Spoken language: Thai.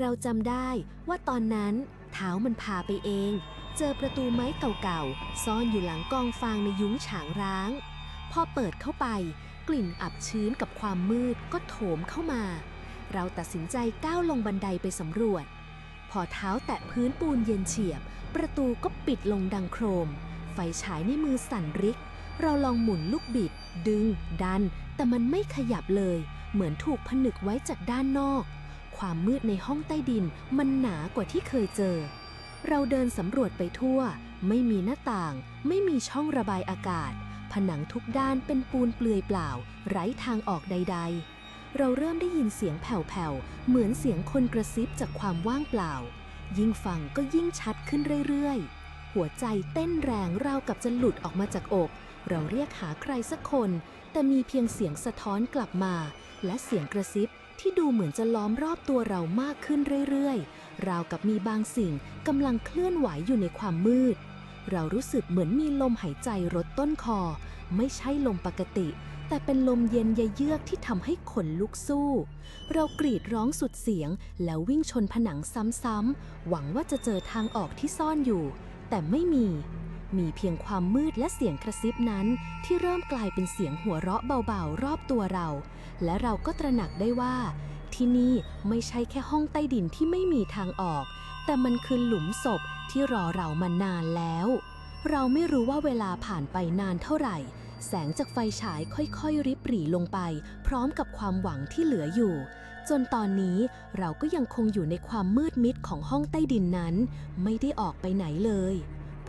เราจำได้ว่าตอนนั้นเท้ามันพาไปเอง เจอประตูไม้เก่าๆ ซ่อนอยู่หลังกองฟางในยุ้งฉางร้าง พอเปิดเข้าไป กลิ่นอับชื้นกับความมืดก็โถมเข้ามา เราตัดสินใจก้าวลงบันไดไปสำรวจ พอเท้าแตะพื้นปูนเย็นเฉียบ ประตูก็ปิดลงดังโครม ไฟฉายในมือสั่นริก เราลองหมุนลูกบิด ดึง ดัน แต่มันไม่ขยับเลย เหมือนถูกผนึกไว้จากด้านนอก ความมืดในห้องใต้ดินมันหนากว่าที่เคยเจอ เราเดินสำรวจไปทั่ว ไม่มีหน้าต่าง ไม่มีช่องระบายอากาศ ผนังทุกด้านเป็นปูนเปลือยเปล่า ไร้ทางออกใด ๆ เราเริ่มได้ยินเสียงแผ่วๆ เหมือนเสียงคนกระซิบจากความว่างเปล่า ยิ่งฟังก็ยิ่งชัดขึ้นเรื่อยๆ หัวใจเต้นแรงราวกับจะหลุดออกมาจากอก เราเรียกหาใครสักคน แต่มีเพียงเสียงสะท้อนกลับมา และเสียงกระซิบ ที่ดูเหมือนจะล้อมรอบตัวเรามากขึ้นเรื่อยๆ ราวกับมีบางสิ่งกำลังเคลื่อนไหวอยู่ในความมืด เรารู้สึกเหมือนมีลมหายใจรดต้นคอ ไม่ใช่ลมปกติ แต่เป็นลมเย็นเยือกที่ทำให้ขนลุกสู้ เรากรีดร้องสุดเสียง แล้ววิ่งชนผนังซ้ำๆ หวังว่าจะเจอทางออกที่ซ่อนอยู่ แต่ไม่มี มีเพียงความมืดและเสียงกระซิบนั้น ที่เริ่มกลายเป็นเสียงหัวเราะเบาๆ รอบตัวเรา และเราก็ตระหนักได้ว่า ที่นี่ไม่ใช่แค่ห้องใต้ดินที่ไม่มีทางออก แต่มันคือหลุมศพที่รอเรามานานแล้ว เราไม่รู้ว่าเวลาผ่านไปนานเท่าไหร่ แสงจากไฟฉายค่อยๆ ริบหรี่ลงไป พร้อมกับความหวังที่เหลืออยู่จนตอนนี้เราก็ยังคงอยู่ในความมืดมิดของห้องใต้ดินนั้น ไม่ได้ออกไปไหนเลย